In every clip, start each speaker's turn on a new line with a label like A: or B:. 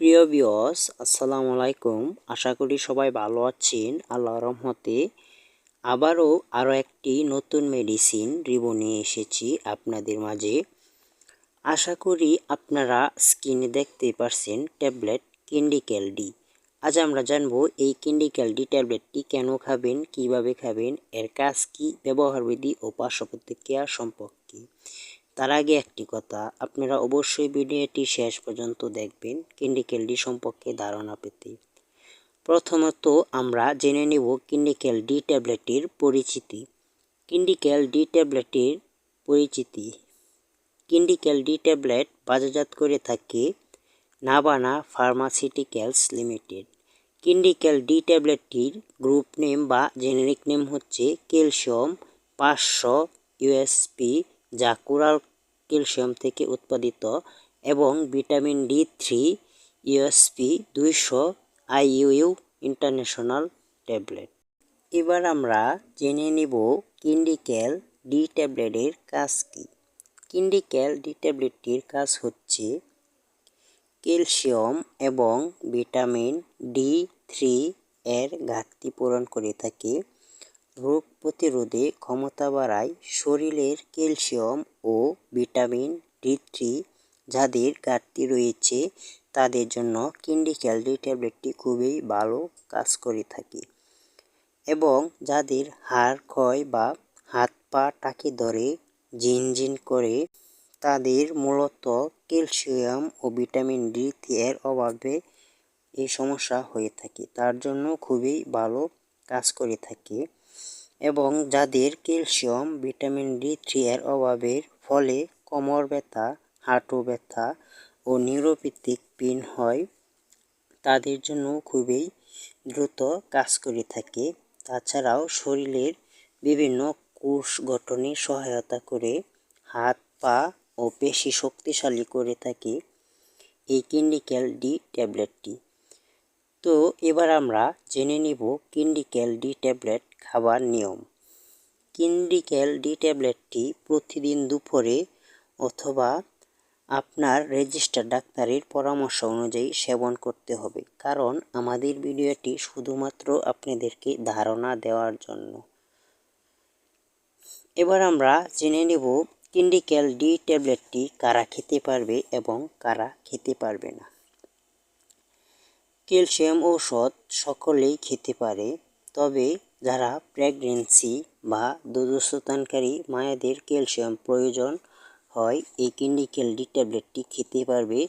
A: প্রিয় বিয়স আসসালামু আলাইকুম। আশা করি সবাই ভালো আছেন, আল্লাহ রহমতে। আবারও আরও একটি নতুন মেডিসিন রিবো নিয়ে এসেছি আপনাদের মাঝে। আশা করি আপনারা স্ক্রিনে দেখতে পারছেন ট্যাবলেট কিন্ডিক্যাল ডি আজ আমরা জানব এই কিন্ডিক্যাল ডি ট্যাবলেটটি কেন খাবেন, কীভাবে খাবেন, এর কাজ কী, ব্যবহারবিধি ও পার্শ্ব প্রতিক্রিয়া সম্পর্কে। তার আগে একটি কথা, আপনারা অবশ্যই ভিডিওটি শেষ পর্যন্ত দেখবেন কিন্ডিকেল ডি সম্পর্কে ধারণা পেতে। প্রথমত আমরা জেনে নেব কিন্ডিকেল ডি ট্যাবলেটের পরিচিতি। কিন্ডিকেল ডি ট্যাবলেটের পরিচিতি। কিন্ডিকেল ডি ট্যাবলেট বাজারজাত করে থাকে নাবানা ফার্মাসিউটিক্যালস লিমিটেড। কিন্ডিকেল ডি ট্যাবলেটটির গ্রুপ নেম বা জেনেরিক নেম হচ্ছে ক্যালসিয়াম পাঁচশো ইউএসপি, যা কোরাল ক্যালসিয়াম থেকে উৎপাদিত এবং ভিটামিন ডি থ্রি ইউএসপি দুইশো আইইউ ইন্টারন্যাশনাল ট্যাবলেট। এবার আমরা জেনে নিব কিন্ডিক্যাল ডি ট্যাবলেটের কাজ কী। কিন্ডিক্যাল ডি ট্যাবলেটটির কাজ হচ্ছে ক্যালসিয়াম এবং ভিটামিন ডি থ্রি এর ঘাটতি পূরণ করে থাকে রোগ প্রতিরোধে ক্ষমতা বাড়ায় শরীরের ক্যালসিয়াম ও ভিটামিন ডি থ্রি যাদের ঘাটতি রয়েছে, তাদের জন্য কিন্ডি ক্যালডি ট্যাবলেটটি খুবই ভালো কাজ করে থাকে এবং যাদের হাড়, ক্ষয় বা হাত পা টাকে ধরে ঝিনঝিন করে, তাদের মূলত ক্যালসিয়াম ও ভিটামিন ডি থ্রি এর অভাবে এই সমস্যা হয়ে থাকে। তার জন্য খুবই ভালো কাজ করে থাকে। এবং যাদের ক্যালসিয়াম, ভিটামিন ডি থ্রি এর অভাবের ফলে কোমর ব্যথা, হাঁটু ব্যথা ও নিউরোপ্যাথিক পেন হয়। তাদের জন্য খুবই দ্রুত কাজ করে থাকে। তাছাড়াও শরীরের বিভিন্ন কোষ গঠনে সহায়তা করে হাত, পা ও পেশি শক্তিশালী করে থাকে এই কিন্ডিক্যাল ডি ট্যাবলেটটি। তো এবার আমরা জেনে নিব কিন্ডিক্যাল ডি ট্যাবলেট খাবার নিয়ম। কিন্ডিক্যাল ডি ট্যাবলেটটি প্রতিদিন দুপুরে অথবা আপনার রেজিস্টার ডাক্তারের পরামর্শ অনুযায়ী সেবন করতে হবে। কারণ আমাদের ভিডিওটি শুধুমাত্র আপনাদেরকে ধারণা দেওয়ার জন্য। এবার আমরা জেনে নেব কিন্ডিক্যাল ডি ট্যাবলেটটি কারা খেতে পারবে এবং কারা খেতে পারবে না। ক্যালসিয়াম ঔষধ সকলেই খেতে পারে, তবে যারা প্রেগনেন্সি বা দুধস্থানকারী মায়েদের ক্যালসিয়াম প্রয়োজন হয়, এই কিন্ডিক্যাল ডি ট্যাবলেটটি খেতে পারবে।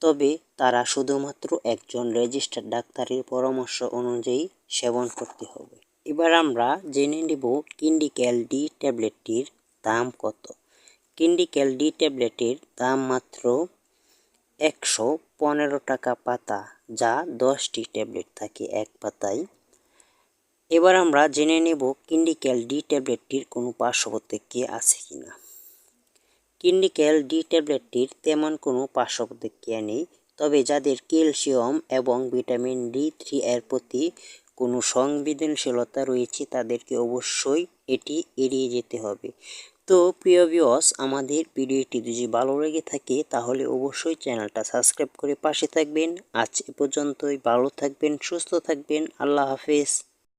A: তবে তারা শুধুমাত্র একজন রেজিস্টার্ড ডাক্তারের পরামর্শ অনুযায়ী সেবন করতে হবে। এবার আমরা জেনে নেব কিন্ডিক্যাল ডি ট্যাবলেটটির দাম কত। কিন্ডিক্যাল ডি ট্যাবলেটের দাম মাত্র একশো পনেরো টাকা পাতা, যা দশটি ট্যাবলেট থাকে এক পাতায়। এবার আমরা জেনে নেব কিন্ডিক্যাল ডি ট্যাবলেটটির কোনো পার্শ্ব প্রতিক্রিয়া আছে কি না কিন্ডিক্যাল ডি ট্যাবলেটটির তেমন কোনো পার্শ্ব প্রতিক্রিয়া নেই, তবে যাদের ক্যালসিয়াম এবং ভিটামিন ডি থ্রি এর প্রতি কোনো সংবেদনশীলতা রয়েছে, তাদেরকে অবশ্যই এটি এড়িয়ে যেতে হবে। তো প্রিয় বিয়স আমাদের ভিডিওটি যদি ভালো লেগে থাকে, তাহলে অবশ্যই চ্যানেলটা সাবস্ক্রাইব করে পাশে থাকবেন। আজ এ পর্যন্তই, ভালো থাকবেন, সুস্থ থাকবেন, আল্লাহ হাফেজ।